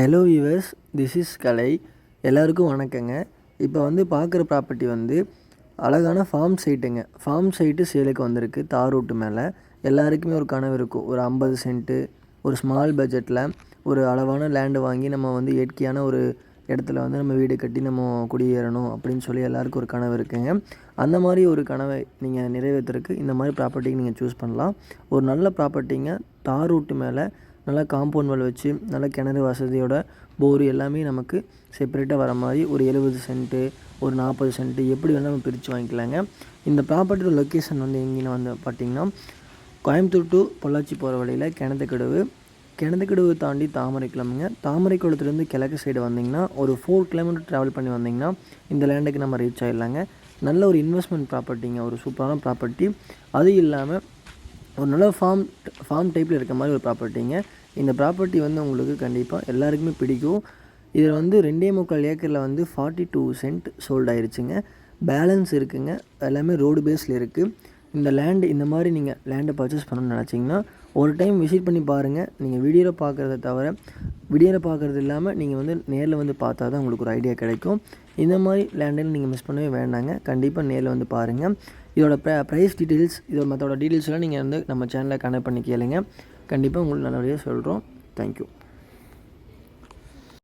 Hello US this is Kalai எல்லாருக்கும் வணக்கங்க. இப்போ வந்து பார்க்குற ப்ராப்பர்ட்டி வந்து அழகான ஃபார்ம் சைட்டுங்க ஃபார்ம் சைட்டு சேலுக்கு வந்திருக்கு தார் ரோட்டு மேலே. எல்லாருக்குமே ஒரு கனவு இருக்கும். ஒரு ஐம்பது சென்ட்டு ஒரு ஸ்மால் பட்ஜெட்டில் ஒரு அளவான லேண்டு வாங்கி நம்ம வந்து இயற்கையான ஒரு இடத்துல வந்து நம்ம வீடு கட்டி நம்ம குடியேறணும் அப்படின்னு சொல்லி எல்லாருக்கும் ஒரு கனவு இருக்குங்க. அந்த மாதிரி ஒரு கனவை நீங்கள் நிறைவேற்றுறதுக்கு இந்த மாதிரி ப்ராப்பர்ட்டிக்கு நீங்கள் சூஸ் பண்ணலாம். ஒரு நல்ல ப்ராப்பர்ட்டிங்க தார் ரூட்டு மேலே நல்லா காம்பவுண்ட் வால் வச்சு நல்லா கிணறு வசதியோட போர் எல்லாமே நமக்கு செப்பரேட்டாக வர மாதிரி ஒரு எழுபது சென்ட்டு ஒரு நாற்பது சென்ட்டு எப்படி வேணால் நம்ம பிரித்து வாங்கிக்கலாங்க. இந்த ப்ராப்பர்ட்டியோட லொக்கேஷன் வந்து எங்கேன்னு வந்து பார்த்திங்கன்னா கோயம்புத்தூர் டு பொள்ளாச்சி போகிற வழியில் கிணத்துக்கடவு. கிணத்துக்கடவு தாண்டி தாமரை கிளம்புங்க தாமரை குளத்துலேருந்து கிழக்கு சைடு வந்திங்கன்னா ஒரு ஃபோர் கிலோமீட்டர் ட்ராவல் பண்ணி வந்திங்கன்னா இந்த லேண்டுக்கு நம்ம ரீச் ஆகிடலாங்க நல்ல ஒரு இன்வெஸ்ட்மெண்ட் ப்ராப்பர்ட்டிங்க ஒரு சூப்பரான ப்ராப்பர்ட்டி அது இல்லாமல் ஒரு நல்ல ஃபார்ம் ஃபார்ம் டைப்பில் இருக்க மாதிரி ஒரு ப்ராப்பர்ட்டிங்க இந்த ப்ராப்பர்ட்டி வந்து உங்களுக்கு கண்டிப்பாக எல்லாருக்குமே பிடிக்கும். இதில் வந்து ரெண்டே முக்கால் ஏக்கரில் வந்து ஃபார்ட்டி டூ சென்ட் சோல்ட் ஆயிடுச்சுங்க பேலன்ஸ் இருக்குங்க. எல்லாமே ரோடு பேஸில் இருக்குது இந்த லேண்டு இந்த மாதிரி நீங்கள் லேண்டை பர்ச்சேஸ் பண்ணணும்னு நினச்சிங்கன்னா ஒரு டைம் விசிட் பண்ணி பாருங்கள் நீங்கள் வீடியோவில் பார்க்குறத தவிர வீடியோவில் பார்க்குறது இல்லாமல் நீங்கள் வந்து நேரில் வந்து பார்த்தா தான் உங்களுக்கு ஒரு ஐடியா கிடைக்கும். இந்த மாதிரி லேண்டில் நீங்கள் மிஸ் பண்ணவே வேண்டாங்க. கண்டிப்பாக நேரில் வந்து பாருங்கள் இதோட ப்ரைஸ் டீட்டெயில்ஸ் இதோட மற்றோட டீட்டெயில்ஸ்லாம் நீங்கள் வந்து நம்ம சேனலில் கனெக்ட் பண்ணி கேளுங்க. கண்டிப்பாக உங்களுக்கு நல்லபடியாக சொல்கிறோம் தேங்க்யூ